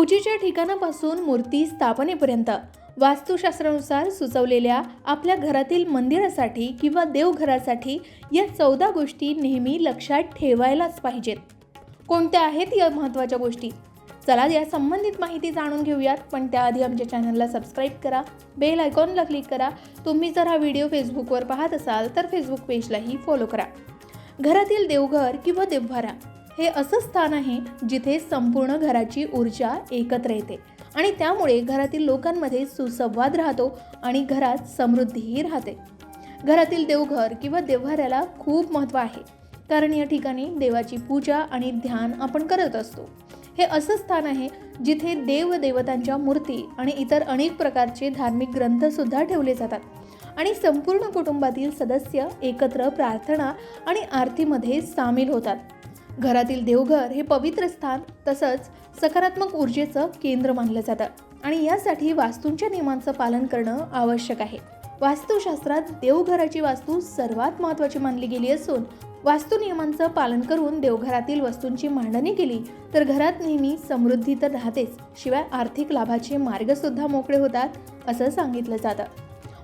पूजेच्या ठिकाणापासून मूर्ती स्थापनेपर्यंत वास्तुशास्त्रानुसार सुचवलेल्या आपल्या घरातील मंदिरासाठी किंवा देवघरासाठी या चौदा गोष्टी नेहमी लक्षात ठेवायलाच पाहिजेत. कोणत्या आहेत या महत्त्वाच्या गोष्टी? चला या संबंधित माहिती जाणून घेऊयात पण त्याआधी आमच्या चॅनलला सबस्क्राईब करा बेल आयकॉनला क्लिक करा. तुम्ही जर हा व्हिडिओ फेसबुकवर पाहत असाल तर फेसबुक पेजलाही फॉलो करा. घरातील देवघर किंवा देवभरा हे असं स्थान आहे जिथे संपूर्ण घराची ऊर्जा एकत्र येते. आणि त्यामुळे घरातील लोकांमध्ये सुसंवाद राहतो आणि घरात समृद्धीही राहते. घरातील देवघर किंवा देवघराला खूप महत्त्व आहे. कारण या ठिकाणी देवाची पूजा आणि ध्यान आपण करत असतो. हे असं स्थान आहे जिथे देव देवतांच्या मूर्ती आणि इतर अनेक प्रकारचे धार्मिक ग्रंथसुद्धा ठेवले जातात. आणि संपूर्ण कुटुंबातील सदस्य एकत्र प्रार्थना आणि आरतीमध्ये सामील होतात. घरातील देवघर हे पवित्र स्थान तसंच सकारात्मक ऊर्जेचं केंद्र मानलं जातं. आणि यासाठी वास्तूंच्या नियमांचं पालन करणं आवश्यक आहे. वास्तुशास्त्रात देवघराची वास्तू सर्वात महत्त्वाची मानली गेली असून वास्तू नियमांचं पालन करून देवघरातील वस्तूंची मांडणी केली तर घरात नेहमी समृद्धी तर राहतेच शिवाय आर्थिक लाभाचे मार्गसुद्धा मोकळे होतात असं सांगितलं जातं.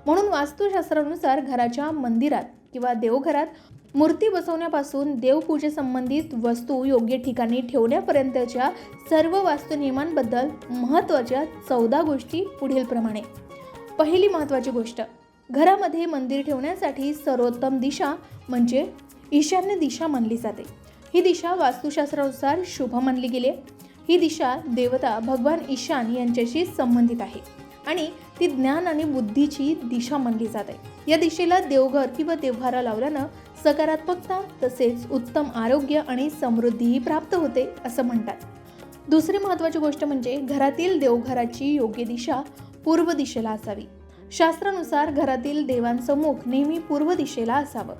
म्हणून वास्तुशास्त्रानुसार घराच्या मंदिरात किंवा देवघरात मूर्ती बसवण्यापासून देवपूजेसंबंधित वस्तू योग्य ठिकाणी ठेवण्यापर्यंतच्या सर्व वास्तुनियमांबद्दल महत्त्वाच्या चौदा गोष्टी पुढीलप्रमाणे पहिली महत्त्वाची गोष्ट घरामध्ये मंदिर ठेवण्यासाठी सर्वोत्तम दिशा म्हणजे ईशान्य दिशा मानली जाते. ही दिशा वास्तुशास्त्रानुसार शुभ मानली गेली ही दिशा देवता भगवान ईशान यांच्याशी संबंधित आहे. आणि ती ज्ञान आणि बुद्धीची दिशा मानली जाते या दिशेला देवघर किंवा देवघारा लावल्यानं सकारात्मकता तसेच उत्तम आरोग्य आणि समृद्धीही प्राप्त होते असं म्हणतात. दुसरी महत्त्वाची गोष्ट म्हणजे घरातील देवघराची योग्य दिशा पूर्व दिशेला असावी. शास्त्रानुसार घरातील देवांचं मुख नेहमी पूर्व दिशेला असावं.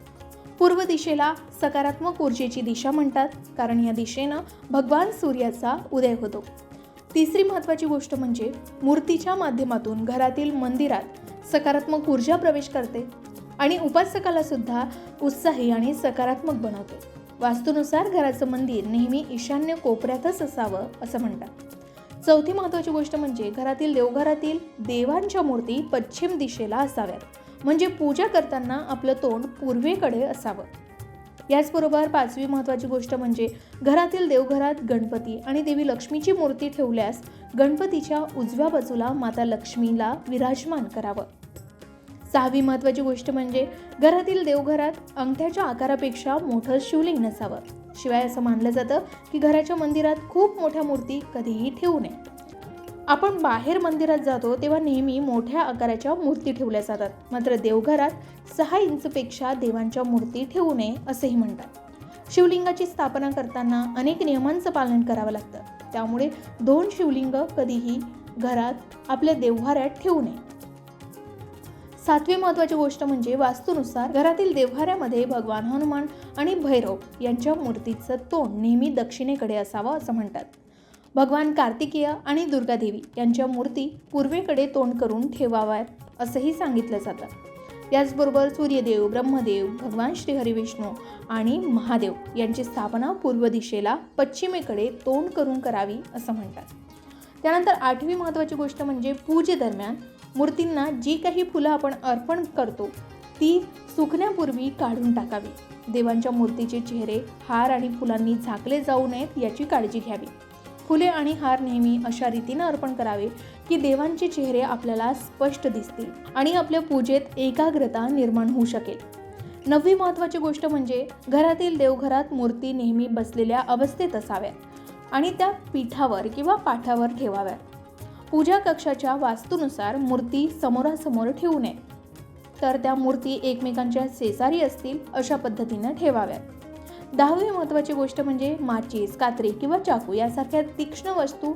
पूर्व दिशेला सकारात्मक ऊर्जेची दिशा म्हणतात कारण या दिशेनं भगवान सूर्याचा उदय होतो. तिसरी महत्त्वाची गोष्ट म्हणजे मूर्तीच्या माध्यमातून घरातील मंदिरात सकारात्मक ऊर्जा प्रवेश करते आणि उपासकाला सुद्धा उत्साही आणि सकारात्मक बनवते. वास्तूनुसार घराचं मंदिर नेहमी ईशान्य कोपऱ्यातच असावं असं म्हणतात. चौथी महत्त्वाची गोष्ट म्हणजे घरातील देवघरातील देवांच्या मूर्ती पश्चिम दिशेला असाव्यात. म्हणजे पूजा करताना आपलं तोंड पूर्वेकडे असावं. याचबरोबर पाचवी महत्त्वाची गोष्ट म्हणजे घरातील देवघरात गणपती आणि देवी लक्ष्मीची मूर्ती ठेवल्यास गणपतीच्या उजव्या बाजूला माता लक्ष्मीला विराजमान करावं. सहावी महत्त्वाची गोष्ट म्हणजे घरातील देवघरात अंगठ्याच्या आकारापेक्षा मोठं शिवलिंग नसावं. शिवाय असं मानलं जातं की घराच्या मंदिरात खूप मोठ्या मूर्ती कधीही ठेवू नये. आपण बाहेर मंदिरात जातो तेव्हा नेहमी मोठ्या आकाराच्या मूर्ती ठेवल्या जातात. मात्र देवघरात सहा इंचपेक्षा देवांच्या मूर्ती ठेवू नये असेही म्हणतात. शिवलिंगाची स्थापना करताना अनेक नियमांचं पालन करावं लागतं. त्यामुळे दोन शिवलिंग कधीही घरात आपल्या देवघरात ठेवू नये. सातवी महत्त्वाची गोष्ट म्हणजे वास्तूनुसार घरातील देव्हाऱ्यामध्ये भगवान हनुमान आणि भैरव यांच्या मूर्तीचं तोंड नेहमी दक्षिणेकडे असावं असं म्हणतात. भगवान कार्तिकेय आणि दुर्गादेवी यांच्या मूर्ती पूर्वेकडे तोंड करून ठेवाव्यात असंही सांगितलं जातं. याचबरोबर सूर्यदेव ब्रह्मदेव भगवान श्रीहरिविष्णू आणि महादेव यांची स्थापना पूर्व दिशेला पश्चिमेकडे तोंड करून करावी असं म्हणतात. त्यानंतर आठवी महत्त्वाची गोष्ट म्हणजे पूजेदरम्यान मूर्तींना जी काही फुलं आपण अर्पण करतो ती सुकण्यापूर्वी काढून टाकावी. देवांच्या मूर्तीचे चेहरे हार आणि फुलांनी झाकले जाऊ नयेत याची काळजी घ्यावी. फुले आणि हार नेहमी अशा रीतीनं अर्पण करावे की देवांचे चेहरे आपल्याला स्पष्ट दिसतील आणि आपल्या पूजेत एकाग्रता निर्माण होऊ शकेल. नववी महत्त्वाची गोष्ट म्हणजे घरातील देवघरात मूर्ती नेहमी बसलेल्या अवस्थेत असाव्यात आणि त्या पीठावर किंवा पाठावर ठेवाव्यात. पूजा कक्षाच्या वास्तूनुसार मूर्ती समोरासमोर ठेवू नये. तर त्या मूर्ती एकमेकांच्या शेजारी असतील अशा पद्धतीनं ठेवाव्यात. दहावी महत्त्वाची गोष्ट म्हणजे माचीस कात्री किंवा चाकू यासारख्या तीक्ष्ण वस्तू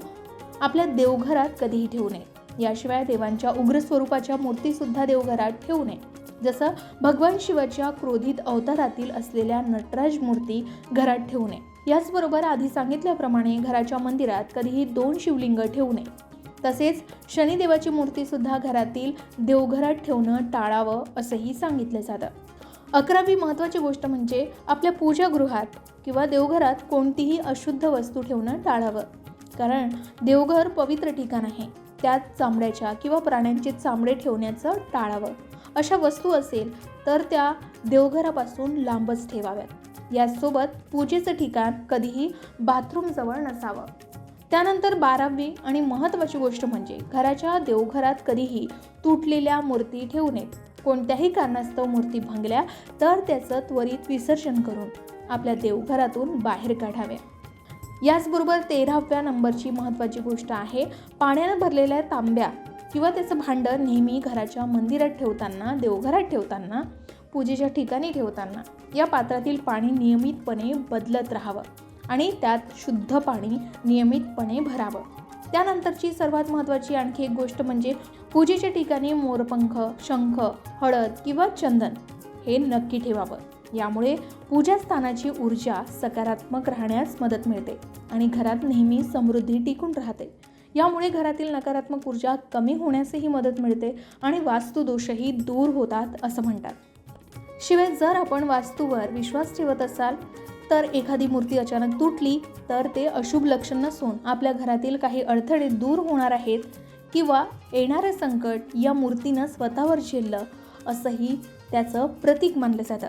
आपल्या देवघरात कधीही ठेवू नये. याशिवाय देवांच्या उग्र स्वरूपाच्या मूर्तीसुद्धा देवघरात ठेवू नये. जसं भगवान शिवाच्या क्रोधित अवतारातील असलेल्या नटराज मूर्ती घरात ठेवू नये. याचबरोबर आधी सांगितल्याप्रमाणे घराच्या मंदिरात कधीही दोन शिवलिंग ठेवू नये. तसेच शनिदेवाची मूर्तीसुद्धा घरातील देवघरात ठेवणं टाळावं असंही सांगितलं जातं. अकरावी महत्त्वाची गोष्ट म्हणजे आपल्या पूजागृहात किंवा देवघरात कोणतीही अशुद्ध वस्तू ठेवणं टाळावं. कारण देवघर पवित्र ठिकाण आहे. त्यात चामड्याच्या किंवा प्राण्यांचे चामडे ठेवण्याचं टाळावं. अशा वस्तू असेल तर त्या देवघरापासून लांबच ठेवाव्यात. यासोबत पूजेचं ठिकाण कधीही बाथरूमजवळ नसावं. त्यानंतर बारावी आणि महत्त्वाची गोष्ट म्हणजे घराच्या देवघरात कधीही तुटलेल्या मूर्ती ठेवू नयेत. कोणत्याही कारणास्तव मूर्ती भंगल्या तर त्याचं त्वरित विसर्जन करून आपल्या देवघरातून बाहेर काढाव्या याचबरोबर तेराव्या नंबरची महत्त्वाची गोष्ट आहे पाण्यानं भरलेल्या तांब्या किंवा त्याचं भांडं नेहमी घराच्या मंदिरात ठेवताना देवघरात ठेवताना पूजेच्या ठिकाणी ठेवताना या पात्रातील पाणी नियमितपणे बदलत राहावं आणि त्यात शुद्ध पाणी नियमितपणे भरावं. त्यानंतरची सर्वात महत्त्वाची आणखी एक गोष्ट म्हणजे पूजेच्या ठिकाणी मोरपंख शंख हळद किंवा चंदन हे नक्की ठेवावं. यामुळे पूजास्थानाची ऊर्जा सकारात्मक राहण्यास मदत मिळते आणि घरात नेहमी समृद्धी टिकून राहते. यामुळे घरातील नकारात्मक ऊर्जा कमी होण्यासही मदत मिळते आणि वास्तुदोषही दूर होतात असं म्हणतात. शिवाय जर आपण वास्तूवर विश्वास ठेवत असाल तर एखादी मूर्ती अचानक तुटली तर ते अशुभ लक्षण नसून आपल्या घरातील काही अडथळे दूर होणार आहेत किंवा येणारं संकट या मूर्तीनं स्वतःवर झेललं असंही त्याचं प्रतीक मानलं जातं.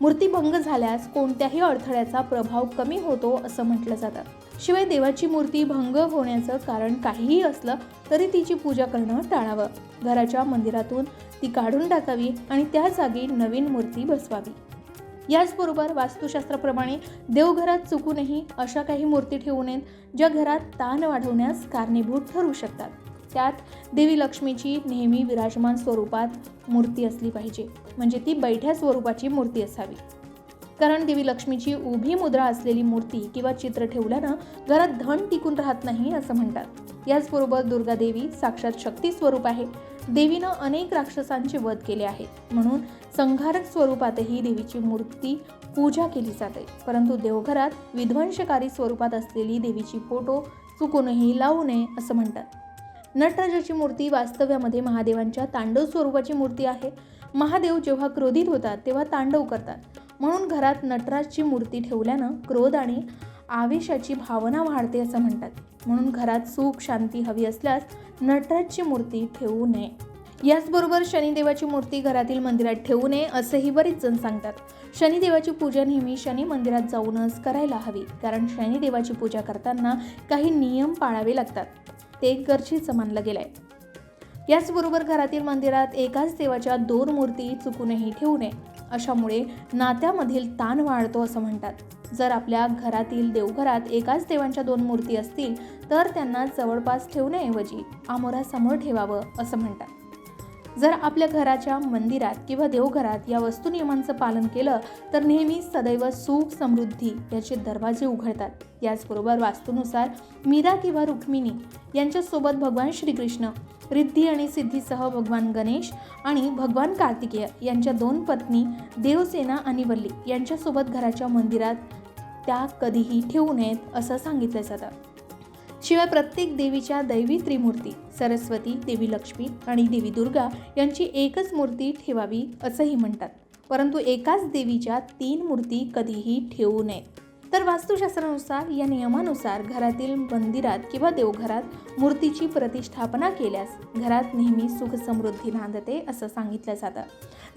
मूर्तीभंग झाल्यास कोणत्याही अडथळ्याचा प्रभाव कमी होतो असं म्हटलं जातं. शिवाय देवाची मूर्ती भंग होण्याचं कारण काहीही असलं तरी तिची पूजा करणं टाळावं. घराच्या मंदिरातून ती काढून टाकावी आणि त्या जागी नवीन मूर्ती बसवावी. याचबरोबर वास्तुशास्त्राप्रमाणे देवघरात चुकूनही अशा काही मूर्ती ठेवू नयेत ज्या घरात ताण वाढवण्यास कारणीभूत ठरू शकतात. त्यात देवी लक्ष्मीची नेहमी विराजमान स्वरूपात मूर्ती असली पाहिजे. म्हणजे ती बैठ्या स्वरूपाची मूर्ती असावी. कारण देवी लक्ष्मीची उभी मुद्रा असलेली मूर्ती किंवा चित्र ठेवल्यानं घरात धन टिकून राहत नाही असं म्हणतात. याचबरोबर दुर्गा देवी साक्षात शक्ती स्वरूप आहे. देवीनं अनेक राक्षसांचे वध केले आहेत म्हणून संहारक स्वरूपातही देवीची मूर्ती पूजा केली जाते. परंतु देवघरात विध्वंसकारी स्वरूपात असलेली देवीची फोटो चुकूनही लावू नये असं म्हणतात. नटराजाची मूर्ती वास्तव्यामध्ये महादेवांच्या तांडव स्वरूपाची मूर्ती आहे. महादेव जेव्हा क्रोधित होतात तेव्हा तांडव करतात. म्हणून घरात नटराजची मूर्ती ठेवल्यानं क्रोध आणि आवेशाची भावना वाढते असं म्हणतात. म्हणून घरात सुख शांती हवी असल्यास नटराजची मूर्ती ठेवू नये. याचबरोबर शनिदेवाची मूर्ती घरातील मंदिरात ठेवू नये असंही बरेच जण सांगतात. शनिदेवाची पूजा नेहमी शनी मंदिरात जाऊनच करायला हवी कारण शनिदेवाची पूजा करताना काही नियम पाळावे लागतात. ते गरजेचं मानलं गेलंय. याचबरोबर घरातील मंदिरात एकाच देवाच्या दोन मूर्ती चुकूनही ठेवू नये. अशामुळे नात्यामधील ताण वाढतो असं म्हणतात. जर आपल्या घरातील देवघरात एकाच देवांच्या दोन मूर्ती असतील तर त्यांना जवळपास ठेवण्याऐवजी आमोरासमोर ठेवावं असं म्हणतात. जर आपल्या घराच्या मंदिरात किंवा देवघरात या वस्तू नियमांचं पालन केलं तर नेहमी सदैव सुख समृद्धी याचे दरवाजे उघडतात. याचबरोबर वास्तूनुसार मीरा किंवा रुक्मिणी यांच्यासोबत भगवान श्रीकृष्ण रिद्धी आणि सिद्धीसह भगवान गणेश आणि भगवान कार्तिकेय यांच्या दोन पत्नी देवसेना आणि वल्ली यांच्यासोबत घराच्या मंदिरात त्या कधीही ठेवू नयेत असं सांगितलं जातं. शिवाय प्रत्येक देवीच्या दैवी त्रिमूर्ती सरस्वती देवी लक्ष्मी आणि देवी दुर्गा यांची एकच मूर्ती ठेवावी असंही म्हणतात. परंतु एकाच देवीच्या तीन मूर्ती कधीही ठेवू नयेत. तर वास्तुशास्त्रानुसार या नियमानुसार घरातील मंदिरात किंवा देवघरात मूर्तीची प्रतिष्ठापना केल्यास घरात नेहमी सुख समृद्धी नांदते असं सांगितलं जातं.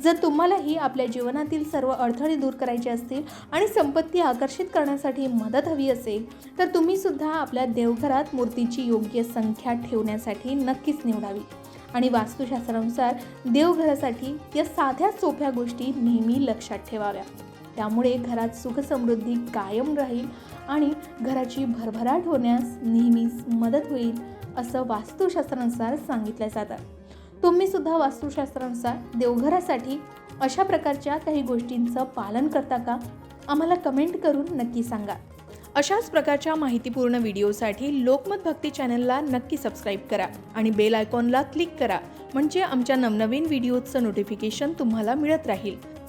जर तुम्हालाही आपल्या जीवनातील सर्व अडथळे दूर करायचे असतील आणि संपत्ती आकर्षित करण्यासाठी मदत हवी असेल तर तुम्ही सुद्धा आपल्या देवघरात मूर्तीची योग्य संख्या ठेवण्यासाठी नक्कीच निवडावी. आणि वास्तुशास्त्रानुसार देवघरासाठी या साध्या सोप्या गोष्टी नेहमी लक्षात ठेवाव्या. त्यामुळे घरात सुखसमृद्धी कायम राहील आणि घराची भरभराट होण्यास नेहमीच मदत होईल असं वास्तुशास्त्रानुसार सांगितलं जातं. तुम्ही सुद्धा वास्तुशास्त्रानुसार देवघरासाठी अशा प्रकारच्या काही गोष्टींचं पालन करता का? आम्हाला कमेंट करून नक्की सांगा. अशाच प्रकारच्या माहितीपूर्ण व्हिडिओसाठी लोकमत भक्ती चॅनलला नक्की सबस्क्राईब करा आणि बेल आयकॉनला क्लिक करा म्हणजे आमच्या नवनवीन व्हिडिओचं नोटिफिकेशन तुम्हाला मिळत राहील.